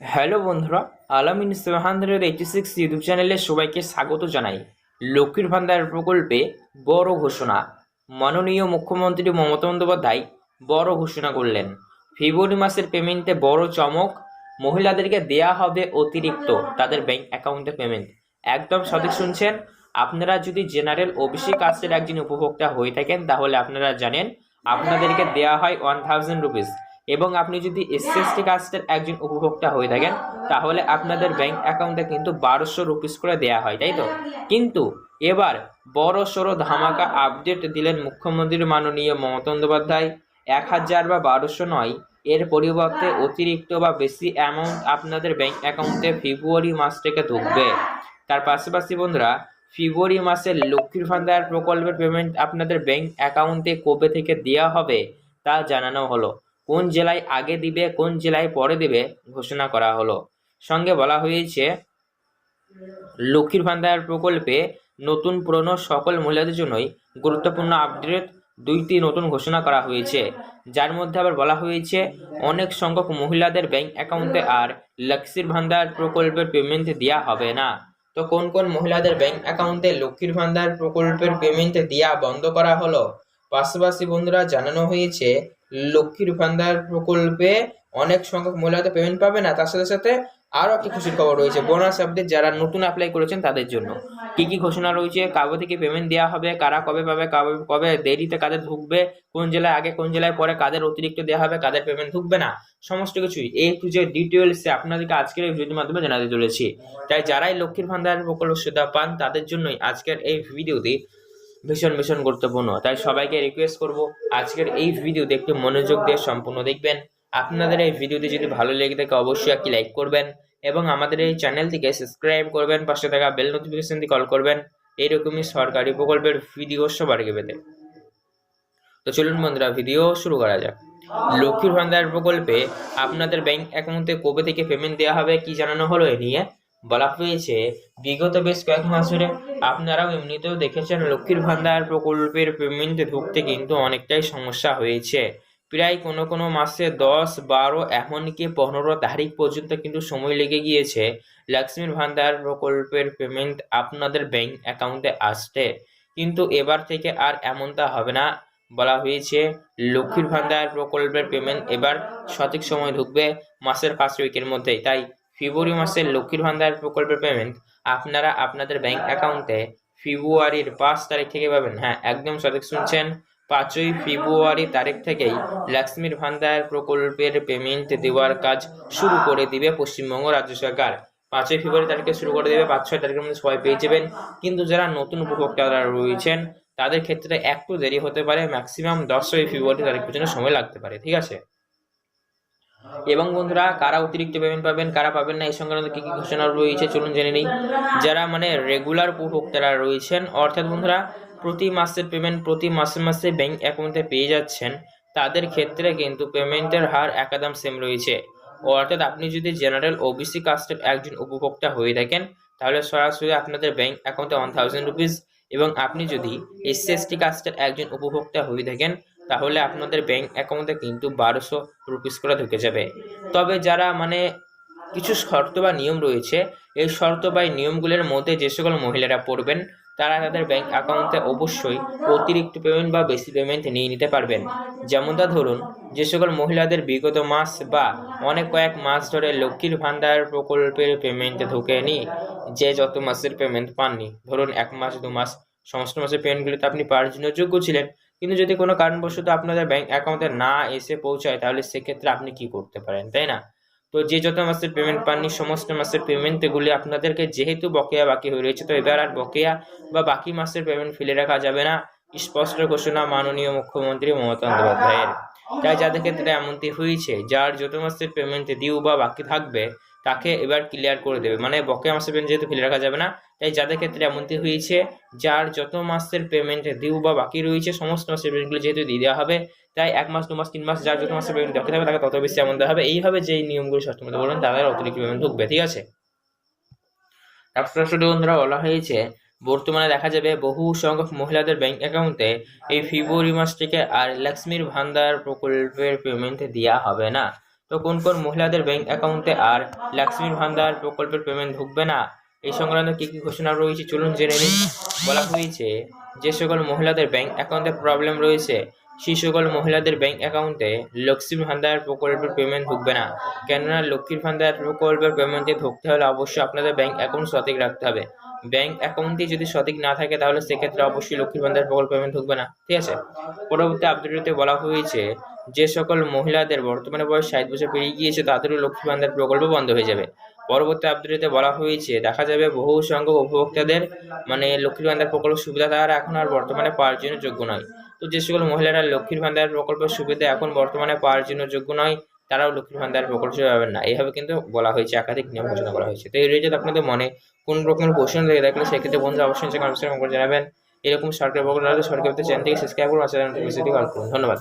Hello বন্ধুরা, Alamin seven hundred eighty six YouTube চ্যানেলে সবাইকে স্বাগত জানাই। লক্ষ্মীর ভান্ডার প্রকল্পে বড় ঘোষণা। মাননীয় মুখ্যমন্ত্রী মমতা বন্দ্যোপাধ্যায় বড় ঘোষণা করলেন। ফেব্রুয়ারি মাসের পেমেন্টে বড় চমক। মহিলাদেরকে দেয়া হবে অতিরিক্ত তাদের ব্যাংক অ্যাকাউন্টে পেমেন্ট। একদম সঠিক শুনছেন? আপনারা যদি জেনারেল ওবিসি কাস্টের একজন উপভোক্তা হয়ে থাকেন, তাহলে আপনারা জানেন, আপনাদেরকে দেয়া হয় ওয়ান থাউজেন্ড রুপিস এবং আপনি যদি এসসি কাস্টের একজন উপভোক্তা হয়ে থাকেন, তাহলে আপনাদের ব্যাংক অ্যাকাউন্টে কিন্তু বারোশো রুপিস করে দেয়া হয়, তাই তো? কিন্তু এবার বড় সড়ো ধামাকা আপডেট দিলেন মুখ্যমন্ত্রী মাননীয় মমতা বন্দ্যোপাধ্যায়। এক হাজার বা বারোশো নয়, এর পরিবর্তে অতিরিক্ত বা বেশি অ্যামাউন্ট আপনাদের ব্যাংক অ্যাকাউন্টে ফেব্রুয়ারি মাস থেকে ঢুকবে। তার পাশাপাশি বন্ধুরা, ফেব্রুয়ারি মাসের লক্ষ্মীর ভান্ডার প্রকল্পের পেমেন্ট আপনাদের ব্যাংক অ্যাকাউন্টে কবে থেকে দেওয়া হবে তা জানানো হলো। কোন জেলায় আগে দিবে, কোন জেলায় পরে দিবে ঘোষণা করা হলো। সঙ্গে বলা হয়েছে, লক্ষ্মীর ভান্ডার প্রকল্পে নতুন পুরনো সকল মহিলাদের জন্যই গুরুত্বপূর্ণ আপডেট দুইটি নতুন ঘোষণা করা হয়েছে। যার মধ্যে আবার বলা হয়েছে, অনেক সংখ্যক মহিলাদের ব্যাংক অ্যাকাউন্টে আর লক্ষ্মীর ভান্ডার প্রকল্পের পেমেন্ট দেওয়া হবে না। তো কোন কোন মহিলাদের ব্যাংক অ্যাকাউন্টে লক্ষ্মীর ভান্ডার প্রকল্পের পেমেন্ট দেওয়া বন্ধ করা হলো? পাশাপাশি বন্ধুরা জানানো হয়েছে লক্ষ্মীর ভান্ডার প্রকল্পে অনেক সংখ্যক মহিলাদের পেমেন্ট পাবে না, তার সাথে সাথে আরও একটি খুশির খবর রয়েছে। বোনাস আপডেট যারা নতুন অ্যাপ্লাই করেছেন তাদের জন্য। কি কি ঘোষণা রয়েছে? কাগজ থেকে পেমেন্ট দেওয়া হবে, কারা কবে পাবে, কবে কবে দেরিতে কাদের ঢুকবে, কোন জেলায় আগে, কোন জেলায় পরে কাদের অতিরিক্ত দেওয়া হবে, কাদের পেমেন্ট ঢুকবে না, সমস্ত কিছুই এই যে ডিটেলসে আপনাদেরকে আজকের এই ভিডিওর মাধ্যমে জানাতে চলেছি। তাই যারাই লক্ষ্মীর ভান্ডার প্রকল্প সুবিধা পান তাদের জন্যই আজকের এই ভিডিওটি ভীষণ ভীষণ গুরুত্বপূর্ণ। তাই সবাইকে রিকোয়েস্ট করব আজকের এই ভিডিও দেখতে মনোযোগ দিয়ে সম্পূর্ণ দেখবেন। আপনাদের এই ভিডিওটি যদি ভালো লেগে থাকে, অবশ্যই একটি লাইক করবেন এবং আমাদের এই চ্যানেলটিকে সাবস্ক্রাইব করবেন, পাশে থাকা বেল নোটিফিকেশনটি কল করবেন। এইরকমই সরকারি প্রকল্পের ভিডিও সবার আগে পেতে। তো চলুন বন্ধুরা ভিডিও শুরু করা যাক। লক্ষ্মীর ভান্ডার প্রকল্পে আপনাদের ব্যাংক অ্যাকাউন্টে কবে থেকে পেমেন্ট দেওয়া হবে, কি জানানো হলো, এ নিয়ে বলা হয়েছে, বিগত বেশ কয়েক মাস ধরে আপনারাও এমনিতেও দেখেছেন লক্ষ্মীর ভান্ডার প্রকল্পের পেমেন্ট ঢুকতে কিন্তু অনেকটাই সমস্যা হয়েছে। প্রায় কোনো কোনো মাসে দশ, বারো, এমনকি পনেরো তারিখ পর্যন্ত কিন্তু সময় লেগে গিয়েছে লক্ষ্মীর ভান্ডার প্রকল্পের পেমেন্ট আপনাদের ব্যাংক অ্যাকাউন্টে আসতে। কিন্তু এবার থেকে আর এমনটা হবে না। বলা হয়েছে, লক্ষ্মীর ভান্ডার প্রকল্পের পেমেন্ট এবার সঠিক সময় ঢুকবে মাসের পাঁচ উইকের মধ্যেই। তাই ফেব্রুয়ারি মাসের লক্ষ্মীর ভান্ডার প্রকল্পের পেমেন্ট আপনারা আপনাদের ব্যাংক অ্যাকাউন্টে ফেব্রুয়ারির পাঁচ তারিখ থেকে পাবেন। হ্যাঁ একদম সঠিক শুনছেন। পাঁচই ফেব্রুয়ারি তারিখ থেকেই লক্ষ্মীর ভান্ডার প্রকল্পের পেমেন্ট দেওয়ার কাজ শুরু করে দিবে পশ্চিমবঙ্গ রাজ্য সরকার। পাঁচই ফেব্রুয়ারি তারিখে শুরু করে দেবে পাঁচ ছয় তারিখের মধ্যে সবাই পেয়ে যাবেন। কিন্তু যারা নতুন উপভোক্তারা রয়েছেন, তাদের ক্ষেত্রে একটু দেরি হতে পারে ম্যাক্সিমাম দশই ফেব্রুয়ারি তারিখ পর্যন্ত সময় লাগতে পারে, ঠিক আছে? এবং বন্ধুরা, কারা অতিরিক্ত পেমেন্ট পাবেন, কারা পাবেন না, এই সংক্রান্ত কি কি ঘোষণা রয়েছে চলুন জেনে নিই। যারা মানে রেগুলার উপভোক্তারা রয়েছেন, অর্থাৎ বন্ধুরা, প্রতি মাসের পেমেন্ট প্রতি মাসে মাসে ব্যাংক অ্যাকাউন্টে পেয়ে যাচ্ছেন, তাদের ক্ষেত্রে কিন্তু পেমেন্টের হার একদম সেম রয়েছে। অর্থাৎ আপনি যদি জেনারেল ওবিসি কাস্টের একজন উপভোক্তা হয়ে থাকেন, তাহলে সরাসরি আপনাদের ব্যাংক অ্যাকাউন্টে ওয়ান থাউজেন্ড রুপিস এবং আপনি যদি এসসি এসটি কাস্টের একজন উপভোক্তা হয়ে থাকেন তাহলে আপনাদের ব্যাঙ্ক অ্যাকাউন্টে কিন্তু বারোশো রুপিস করে ঢুকে যাবে। তবে যারা মানে কিছু শর্ত বা নিয়ম রয়েছে, এই শর্ত বা নিয়মগুলোর মধ্যে যে সকল মহিলারা পড়বেন, তারা তাদের ব্যাংক অ্যাকাউন্টে অবশ্যই অতিরিক্ত পেমেন্ট বা বেশি পেমেন্ট নিয়ে নিতে পারবেন। যেমনটা ধরুন, যে সকল মহিলাদের বিগত মাস বা অনেক কয়েক মাস ধরে লক্ষ্মীর ভান্ডার প্রকল্পের পেমেন্ট ঢোকেনি যে যত মাসের পেমেন্ট পাননি। ধরুন, এক মাস, দু মাস, সমস্ত মাসের পেমেন্টগুলিতে আপনি পাওয়ার জন্য যোগ্য ছিলেন কিন্তু যদি কোনো কারণবশত আপনাদের ব্যাংক অ্যাকাউন্টে না এসে পৌঁছায়, তাহলে সেক্ষেত্রে আপনি কি করতে পারেন, তাই না? তো যে যত মাসের পেমেন্ট পাননি, সমস্ত মাসের পেমেন্টগুলি আপনাদেরকে যেহেতু বকেয়া বাকি হয়ে রয়েছে, তো এবার আর বকেয়া বা বাকি মাসের পেমেন্ট ফেলে রাখা যাবে না। স্পষ্ট ঘোষণা মাননীয় মুখ্যমন্ত্রী মমতা বন্দ্যোপাধ্যায়ের। তাই যাদের ক্ষেত্রে এমনটি হয়েছে, যার যত মাসের পেমেন্ট ডিউ বা বাকি থাকবে তাকে এবার ক্লিয়ার করে দেবে। মানে বকেয়া মাসের পেমেন্ট যেহেতু ফেলে রাখা যাবে না, তাই যাদের ক্ষেত্রে এমনটি হয়েছে, যার যত মাসের পেমেন্ট দিউ বা বাকি রয়েছে, সমস্ত মাসের পেমেন্টগুলো যেহেতু দিয়ে দেওয়া হবে, তাই এক মাস, দু মাস, তিন মাস যার যত মাসের পেমেন্ট বাকি থাকবে, তাকে তত বেশি এমন দেওয়া হবে। এইভাবে যেই নিয়মগুলো মতো বলবেন তাদের অতিরিক্ত পেমেন্ট ঢুকবে, ঠিক আছে? তারপর বন্ধুরা বলা হয়েছে, বর্তমানে দেখা যাবে বহু সংখ্যক মহিলাদের ব্যাংক অ্যাকাউন্টে এই ফেব্রুয়ারি মাস থেকে আর লক্ষ্মীর ভান্ডার প্রকল্পের পেমেন্ট দেওয়া হবে না। তো কোন কোন মহিলাদের ব্যাংক অ্যাকাউন্টে আর লক্ষ্মীর ভান্ডার প্রকল্পের পেমেন্ট ঢুকবে না? এই সংক্রান্ত কী কী ঘোষণা রয়েছে চলুন জেনে নিন বলা হয়েছে যে সকল মহিলাদের ব্যাংক অ্যাকাউন্টে প্রবলেম রয়েছে, সেই সকল মহিলাদের ব্যাংক অ্যাকাউন্টে লক্ষ্মীর ভান্ডার প্রকল্পের পেমেন্ট ঢুকবে না। কেননা লক্ষ্মীর ভান্ডার প্রকল্পের পেমেন্টে ঢুকতে হলে অবশ্যই আপনাদের ব্যাংক অ্যাকাউন্ট সঠিক রাখতে হবে। ব্যাংক অ্যাকাউন্টটি যদি সঠিক না থাকে তাহলে সেক্ষেত্রে অবশ্যই লক্ষ্মীর ভান্ডার প্রকল্প পেমেন্ট ঢুকবে না। ঠিক আছে? পরবর্তী আপডেটে বলা হয়েছে যে সকল মহিলাদের বর্তমানে বয়স ষাট বছর পেরিয়ে গিয়েছে, তাদেরও লক্ষ্মী ভান্ডার প্রকল্প বন্ধ হয়ে যাবে। পরবর্তী আপডেটে বলা হয়েছে, দেখা যাবে বহু সংখ্যক উপভোক্তাদের মানে লক্ষ্মীর ভান্ডার প্রকল্প সুবিধা তারা এখন আর বর্তমানে পাওয়ার জন্য যোগ্য নয়। তো যে সকল মহিলারা লক্ষ্মীর ভান্ডার প্রকল্পের সুবিধা এখন বর্তমানে পাওয়ার জন্য যোগ্য নয়, তারাও লক্ষ্মীর ভান্ডার প্রকল্প পাবেন না। এইভাবে কিন্তু বলা হয়েছে, একাধিক নিয়ম ঘোষণা করা হয়েছে। তো এই রিলেটেড আপনাদের মনে, কোন রকমের কোশ্চেন থেকে থাকলে সেক্ষেত্রে বন্ধু অবশ্যই কমেন্ট করে জানাবেন। এরকম সরকারি প্রকল্প সরকারি চ্যানেল থেকে সাবস্ক্রাইব করুন করুন। ধন্যবাদ।